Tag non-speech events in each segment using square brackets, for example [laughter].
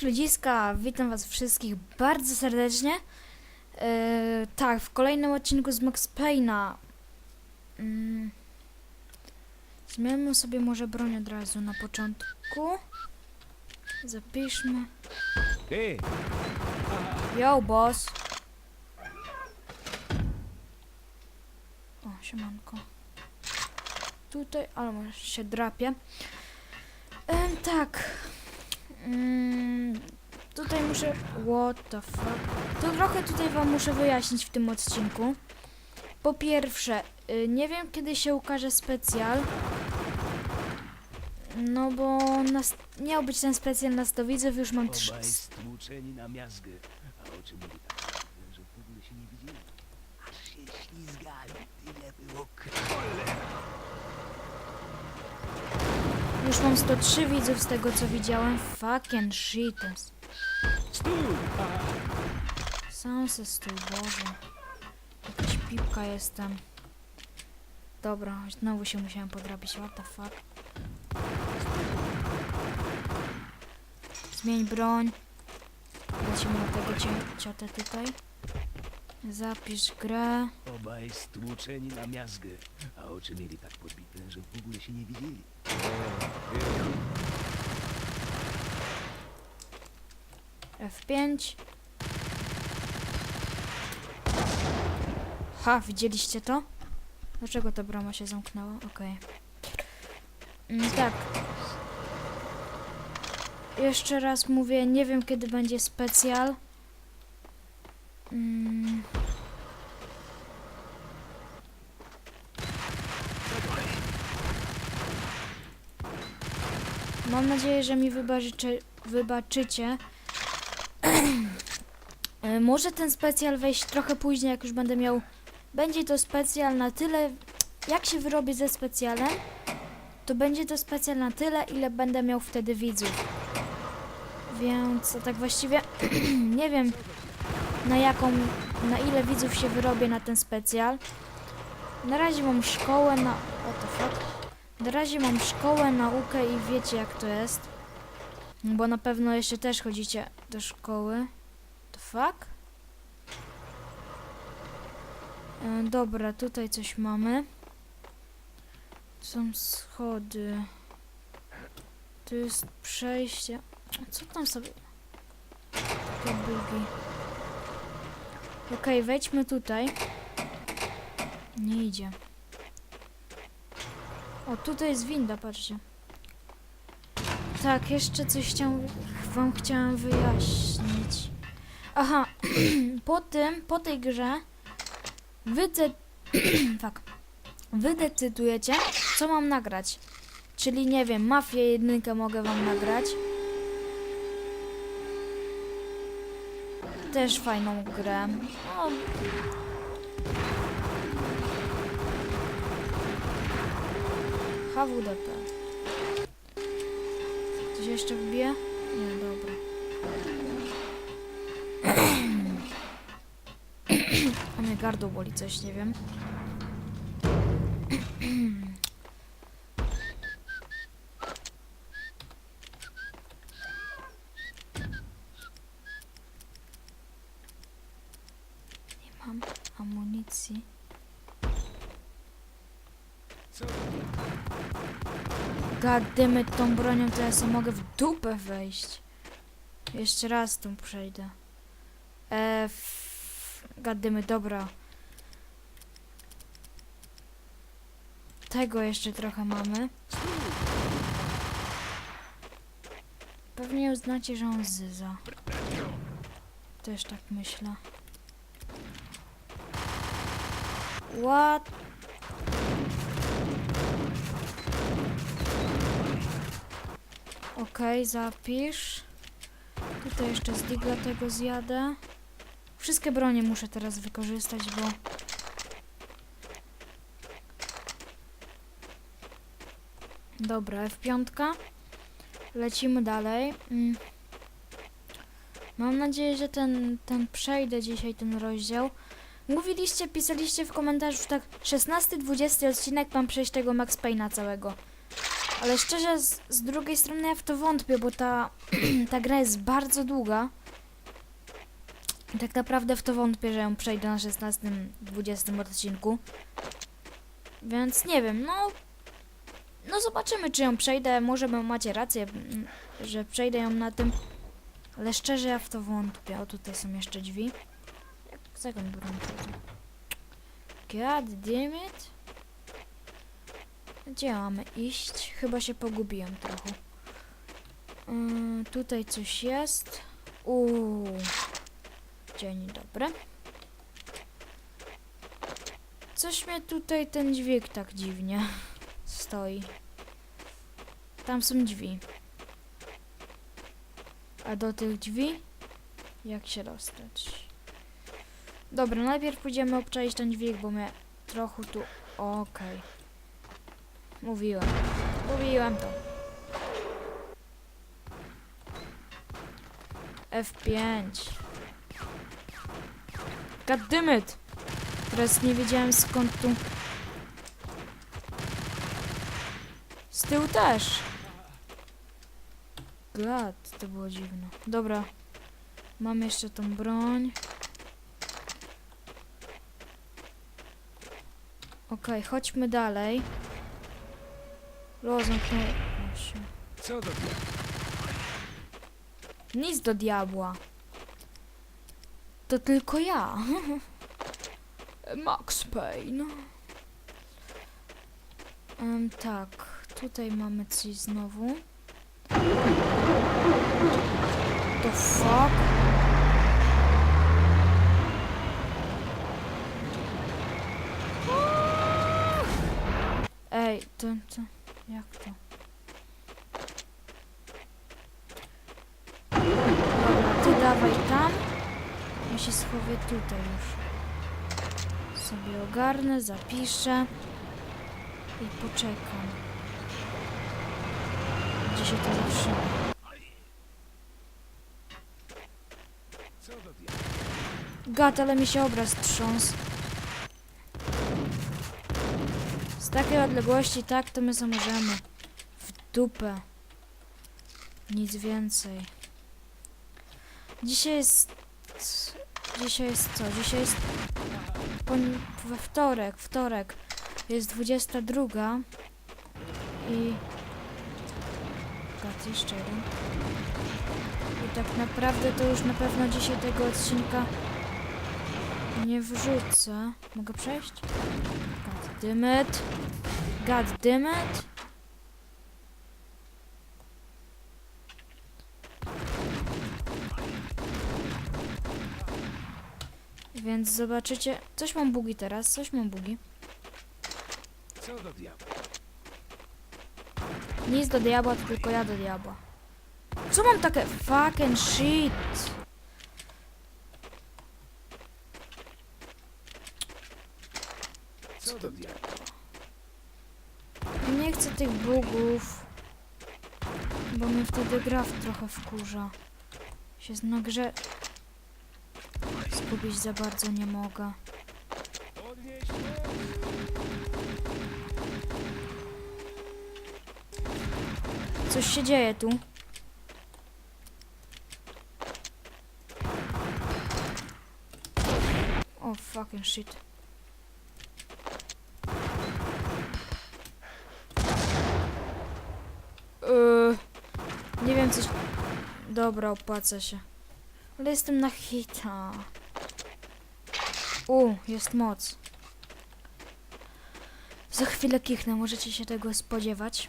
Cześć ludziska, witam was wszystkich bardzo serdecznie. Yy, tak, w kolejnym odcinku z Max Payne'a. Yy, zmienimy sobie może broń od razu na początku. Zapiszmy. Yo, boss. O, siemanko. Tutaj, ale może się drapie. Em, tak. Mm, tutaj muszę... What the fuck? To trochę tutaj wam muszę wyjaśnić w tym odcinku. Po pierwsze, y, nie wiem kiedy się ukaże specjal. No bo nas, miał być ten specjal na 100 widzów, już mam trzy, obaj stłuczeni na miazgę, a oczy mieli tak, że w ogóle się nie widzieli. Aż się ślizgali, tyle było krole. Już mam 103 widzów z tego co widziałem. Fucking shit. Stój! Sam se stój, Boże. Jakaś pipka jestem. Dobra, znowu się musiałem podrabić. What the fuck? Zmień broń. Lecimy na tego ciotę tutaj. Zapisz grę. Obaj stłuczeni na miazgę, a oczy mieli tak podbite, że w ogóle się nie widzieli. F5. Ha, widzieliście to? Dlaczego ta brama się zamknęła? Okej. Mm, tak. Jeszcze raz mówię, nie wiem kiedy będzie specjal. Mm. Mam nadzieję, że mi wybaczycie. [clears throat] E, Może ten specjal wejść trochę później, jak już będę miał. Będzie to specjal na tyle. Jak się wyrobię ze specjalem, to będzie to specjal na tyle, ile będę miał wtedy widzów. Więc tak właściwie [clears throat] nie wiem na jaką, na ile widzów się wyrobię na ten specjal. Na razie mam szkołę na. What the fuck? Na razie mam szkołę, naukę i wiecie jak to jest. Bo na pewno jeszcze też chodzicie do szkoły. The fuck? E, dobra, tutaj coś mamy. Są schody. Tu jest przejście. Co tam sobie? Takie bugi. Okej, wejdźmy tutaj. Nie idzie. O, tutaj jest winda, patrzcie. Tak, jeszcze coś chciałam, wam chciałam wyjaśnić. Aha, [clears throat] po tym, po tej grze wy, tak, [clears throat] wy decydujecie, co mam nagrać. Czyli nie wiem, Mafię jedynkę mogę wam nagrać. Też fajną grę. No. HWDP. Coś jeszcze wbije? Nie, dobra. [clears throat] A mnie gardło boli coś, nie wiem. Nie mam amunicji. Co? Gadymy tą bronią, to ja sobie mogę w dupę wejść. Jeszcze raz tą przejdę. E, f... Gadymy, dobra. Tego jeszcze trochę mamy. Pewnie uznacie, że on zyza. Też tak myślę. What? Okej, zapisz. Tutaj jeszcze z digla tego zjadę. Wszystkie bronie muszę teraz wykorzystać, bo... Dobra, F5. Lecimy dalej. Mm. Mam nadzieję, że ten, ten przejdę dzisiaj ten rozdział. Mówiliście, pisaliście w komentarzu, tak 16-20 odcinek mam przejść tego Max Payne'a całego. Ale szczerze, z, z drugiej strony ja w to wątpię, bo ta, [clears throat] ta gra jest bardzo długa. I tak naprawdę w to wątpię, że ją przejdę na 16-20 odcinku. Więc nie wiem, no... No zobaczymy, czy ją przejdę. Może macie rację, że przejdę ją na tym. Ale szczerze, ja w to wątpię. O, tutaj są jeszcze drzwi. Jak God damn it. Gdzie mamy iść? Chyba się pogubiłem trochę. Yy, tutaj coś jest. Uuu. Dzień dobry. Coś mnie tutaj ten dźwig tak dziwnie [laughs] stoi. Tam są drzwi. A do tych drzwi? Jak się dostać? Dobra, najpierw pójdziemy obczaić ten dźwig, bo mnie trochę tu... Okej. Mówiłem. Mówiłem to. F5. Goddammit! Teraz nie wiedziałem skąd tu... Z tyłu też. God, to było dziwne. Dobra. Mam jeszcze tą broń. Okej, chodźmy dalej. Rozumknął się. Co do Nic do diabła. To tylko ja. [laughs] Max Payne. Em, tak, tutaj mamy coś znowu. The fuck? Ej, to, to, jak to? Dobra, ty dawaj tam. Ja się schowię tutaj już. Sobie ogarnę, zapiszę i poczekam. Gdzie się to zatrzyma? Gat, ale mi się obraz trząsł. Z takiej odległości tak to my możemy. W dupę. Nic więcej. Dzisiaj jest... Dzisiaj jest co? Dzisiaj jest... Pon... we wtorek, wtorek. Jest 22. I... Gat, jeszcze jeden. I tak naprawdę to już na pewno dzisiaj tego odcinka nie wrzucę. Mogę przejść? It. God damn it. Więc zobaczycie. Coś mam bugi teraz, coś mam bugi. Co do diabła? Nic do diabła, tylko ja do diabła. Co mam takie fucking shit? Co Nie chcę tych bugów. Bo mnie wtedy gra trochę wkurza. Się na grze skupić za bardzo nie mogę. Coś się dzieje tu. O fucking shit. Yy, nie wiem coś... Dobra, opłaca się. Ale jestem na hita. U, jest moc. Za chwilę kichnę, możecie się tego spodziewać.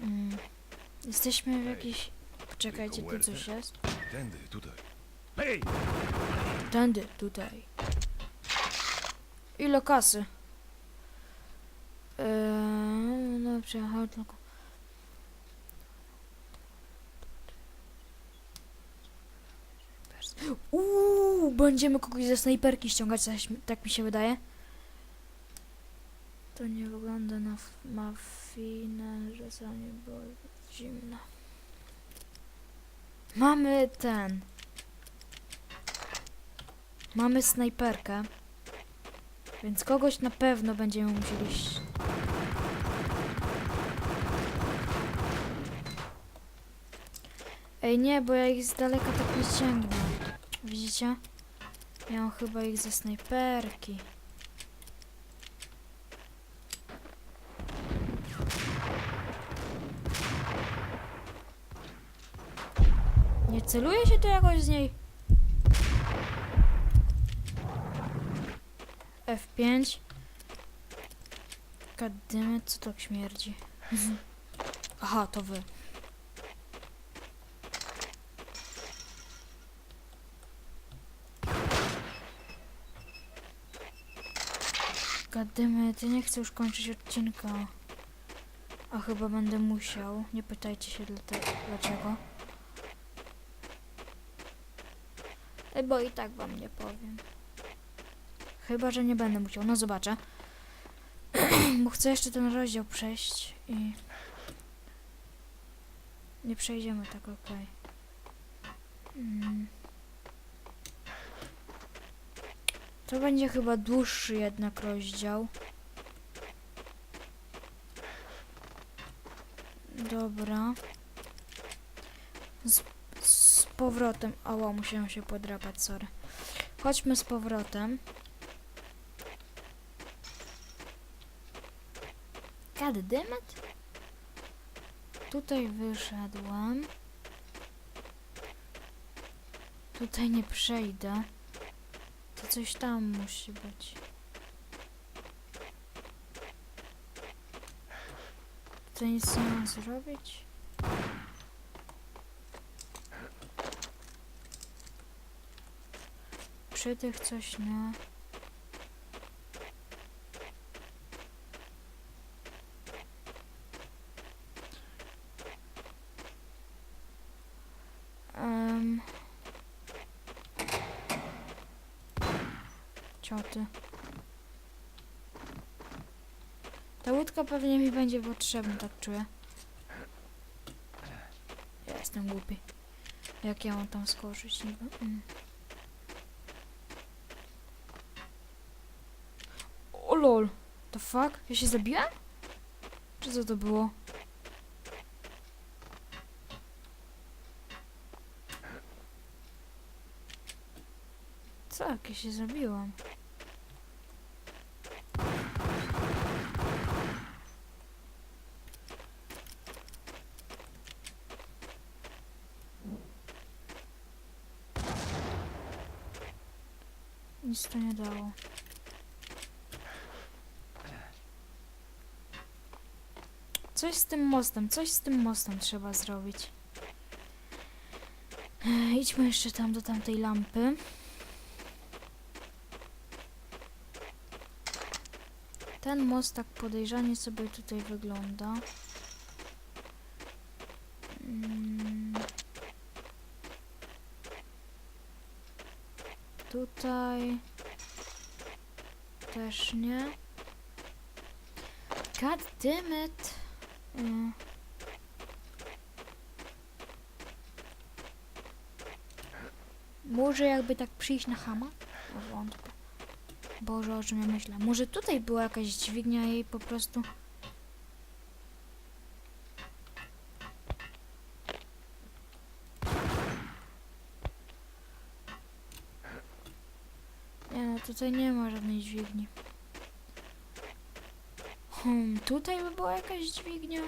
Mm. Jesteśmy w jakiejś... Poczekajcie, tu coś jest. Tędy, tutaj. Hej! Tędy, tutaj. Ile kasy? Eee, no przyjechał tylko. Uuu, będziemy kogoś ze snajperki ściągać, mi- tak mi się wydaje. To nie wygląda na mafinę, że za nie było zimno. Mamy ten. Mamy snajperkę. Więc kogoś na pewno będziemy musieli... Ej, nie, bo ja ich z daleka tak nie sięgnę. Widzicie? Miałam chyba ich ze snajperki. Nie celuje się tu jakoś z niej? F5 Kadymy, co tak śmierdzi? [laughs] Aha, to wy. Gadymy, ty nie chcę już kończyć odcinka. A chyba będę musiał. Nie pytajcie się dlaczego. Bo i tak wam nie powiem. Chyba, że nie będę musiał. No zobaczę. [clears throat] Bo chcę jeszcze ten rozdział przejść i... Nie przejdziemy tak, okej. Mm. To będzie chyba dłuższy jednak rozdział. Dobra. Z, z powrotem. Ała, musiałem się podrapać, sorry. Chodźmy z powrotem. Goddammit. Tutaj wyszedłem. Tutaj nie przejdę. To coś tam musi być. Tutaj nic nie mam zrobić. Przy tych coś. Um. Pewnie mi będzie potrzebna, tak czuję. Ja jestem głupi. Jak ja mam tam skoczyć? Mm. O lol. The fuck? Ja się zabiłem? Czy co to było? Co? Ja się zabiłam? Nic to nie dało. Coś z tym mostem, coś z tym mostem trzeba zrobić. Ech, idźmy jeszcze tam do tamtej lampy. Ten most tak podejrzanie sobie tutaj wygląda. Mm. Tutaj też nie. God damn it. Mm. Może jakby tak przyjść na hama? Boże, o czym ja myślę? Może tutaj była jakaś dźwignia jej po prostu... Nie no, tutaj nie ma żadnej dźwigni. Hmm, tutaj by była jakaś dźwignia?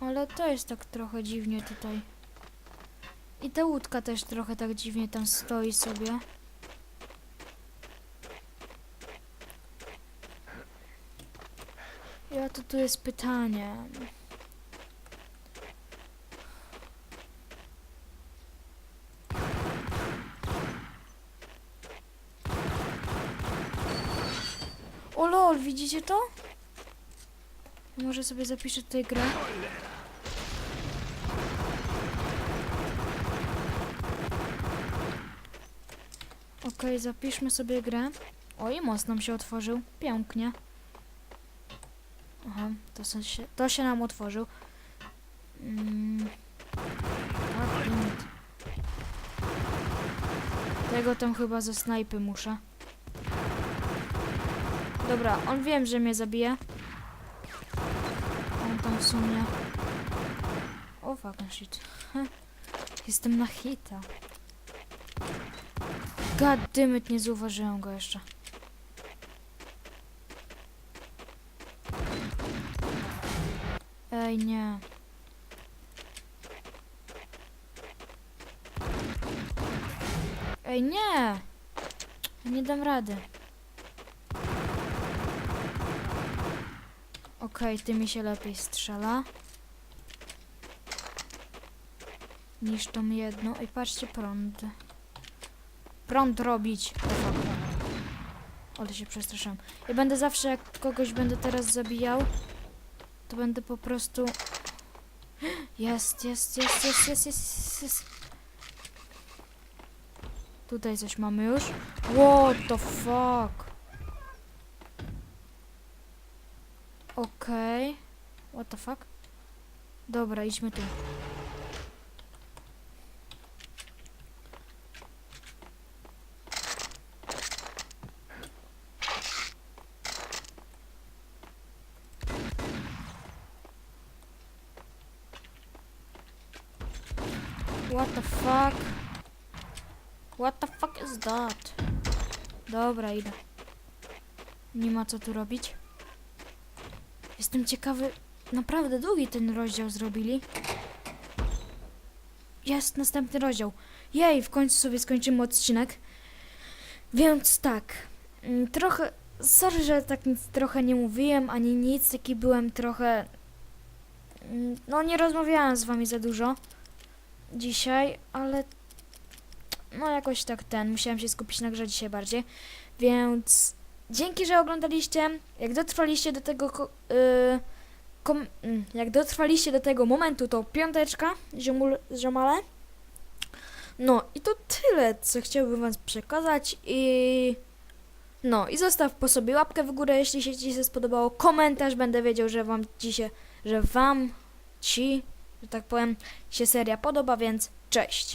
Ale to jest tak trochę dziwnie tutaj. I ta łódka też trochę tak dziwnie tam stoi sobie. Ja to tu jest pytanie. O lol, widzicie to? Może sobie zapiszę tutaj grę. Okej, zapiszmy sobie grę. Oj, most nam się otworzył. Pięknie. Aha, to, się, to się nam otworzył. Mm. It. Tego tam chyba ze snajpy muszę. Dobra, on wiem, że mnie zabije. On tam w sumie... O fucking shit. [laughs] Jestem na hita. God damn it, nie zauważyłem go jeszcze. Ej, nie. Ej, nie! Nie dam rady. Okej, ty mi się lepiej strzela. Niż tą jedną. I patrzcie, prąd. Prąd robić. Ale się przestraszyłem. Ja będę zawsze, jak kogoś będę teraz zabijał, to będę po prostu... Jest, jest, jest, jest, jest, jest, jest. Tutaj coś mamy już. What the fuck? Okej. Okay. What the fuck? Dobra, idźmy tu. What the fuck? What the fuck is that? Dobra, idę. Nie ma co tu robić. Jestem ciekawy. Naprawdę długi ten rozdział zrobili. Jest następny rozdział. Jej, w końcu sobie skończymy odcinek. Więc tak. mm, Trochę. Sorry, że tak nic trochę nie mówiłem, ani nic. Taki byłem trochę. mm, No, nie rozmawiałem z wami za dużo dzisiaj, ale no jakoś tak ten, musiałem się skupić na grze dzisiaj bardziej, więc dzięki, że oglądaliście, jak dotrwaliście do tego, ko- y, kom- mm, jak dotrwaliście do tego momentu, to piąteczka, ziomul, ziomale. No i to tyle, co chciałbym wam przekazać i no i zostaw po sobie łapkę w górę, jeśli się ci się spodobało, komentarz, będę wiedział, że wam dzisiaj, że wam ci, że tak powiem, się seria podoba, więc cześć.